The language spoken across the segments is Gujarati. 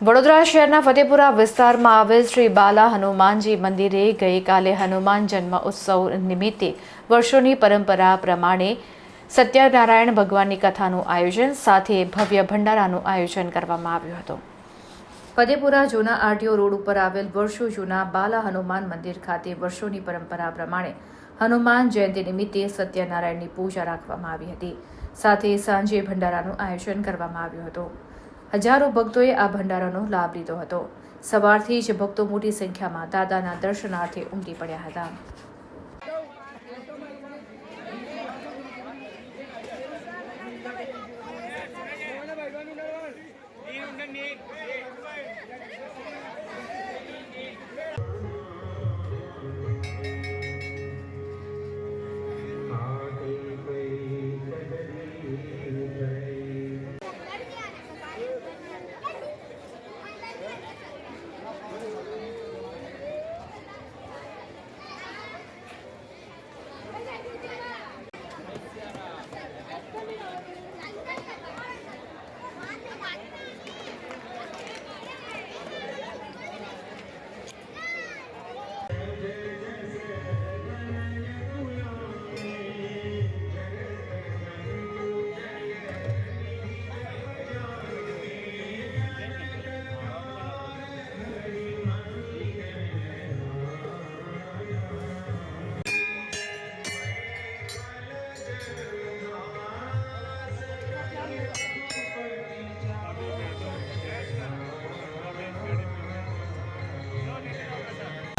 વડોદરા શહેરના ફતેપુરા વિસ્તારમાં આવેલ શ્રી બાલા હનુમાનજી મંદિરે ગઈકાલે હનુમાન જન્મ ઉત્સવ નિમિત્તે વર્ષોની પરંપરા પ્રમાણે સત્યનારાયણ ભગવાનની કથાનું આયોજન સાથે ભવ્ય ભંડારાનું આયોજન કરવામાં આવ્યું હતું. ફતેપુરા જૂના આરટીઓ રોડ ઉપર આવેલ વર્ષો જૂના બાલા હનુમાન મંદિર ખાતે વર્ષોની પરંપરા પ્રમાણે હનુમાન જયંતિ નિમિત્તે સત્યનારાયણની પૂજા રાખવામાં આવી હતી. સાથે સાંજે ભંડારાનું આયોજન કરવામાં આવ્યું હતું. હજારો ભક્તોએ આ ભંડારાનો લાભ લીધો હતો. સવારથી જ ભક્તો મોટી સંખ્યામાં દાદાના દર્શનાર્થે ઉમટી પડ્યા હતા.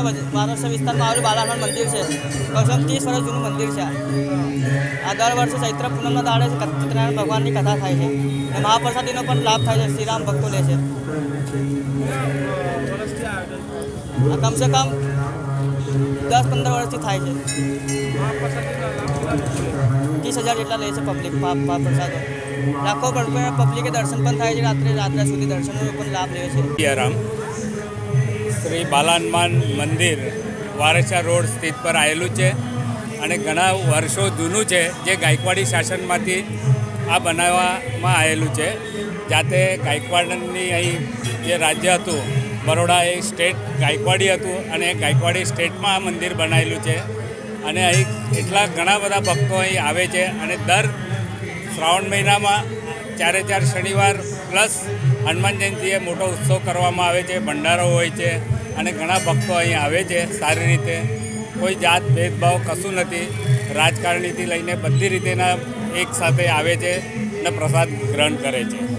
મહારાષ્ટ્ર વિસ્તારમાં આવેલું બાલાહનુમાન મંદિર છે. કમસે ત્રીસ વર્ષ જૂનું મંદિર છે આ. દર વર્ષે ચૈત્ર પૂનમના દાડે સત્યનારાયણ ભગવાનની કથા થાય છે. મહાપ્રસાદીનો પણ લાભ થાય છે, શ્રીરામ ભક્તો લે છે કમસે કમ દસ પંદર વર્ષથી થાય છે. ત્રીસ હજાર જેટલા લે છે પબ્લિક પ્રસાદો લાખો પબ્લિકે દર્શન પણ થાય છે, રાત્રે રાત્રે સુધી દર્શનનો પણ લાભ લે છે. સિયારામ. શ્રી બાલાનમાન મંદિર વારસા રોડ સ્થિત પર આવેલું છે અને ઘણા વર્ષો જૂનું છે જે ગાયકવાડી શાસનમાંથી આ બનાવવામાં આવેલું છે. જાતે ગાયકવાડની અહીં જે રાજ્ય હતું, બરોડા એ સ્ટેટ ગાયકવાડી હતું અને ગાયકવાડી સ્ટેટમાં આ મંદિર બનાવેલું છે. અને અહીં એટલા ઘણા બધા ભક્તો અહીં આવે છે અને દર શ્રાવણ મહિનામાં ચારે ચાર શનિવાર પ્લસ હનુમાન જયંતિએ મોટો ઉત્સવ કરવામાં આવે છે, ભંડારો હોય છે અને ઘણા ભક્તો અહીં આવે છે સારી રીતે. કોઈ જાત ભેદભાવ કશું નથી. રાજકારણીથી લઈને બધી રીતેના એક સાથે આવે છે અને પ્રસાદ ગ્રહણ કરે છે.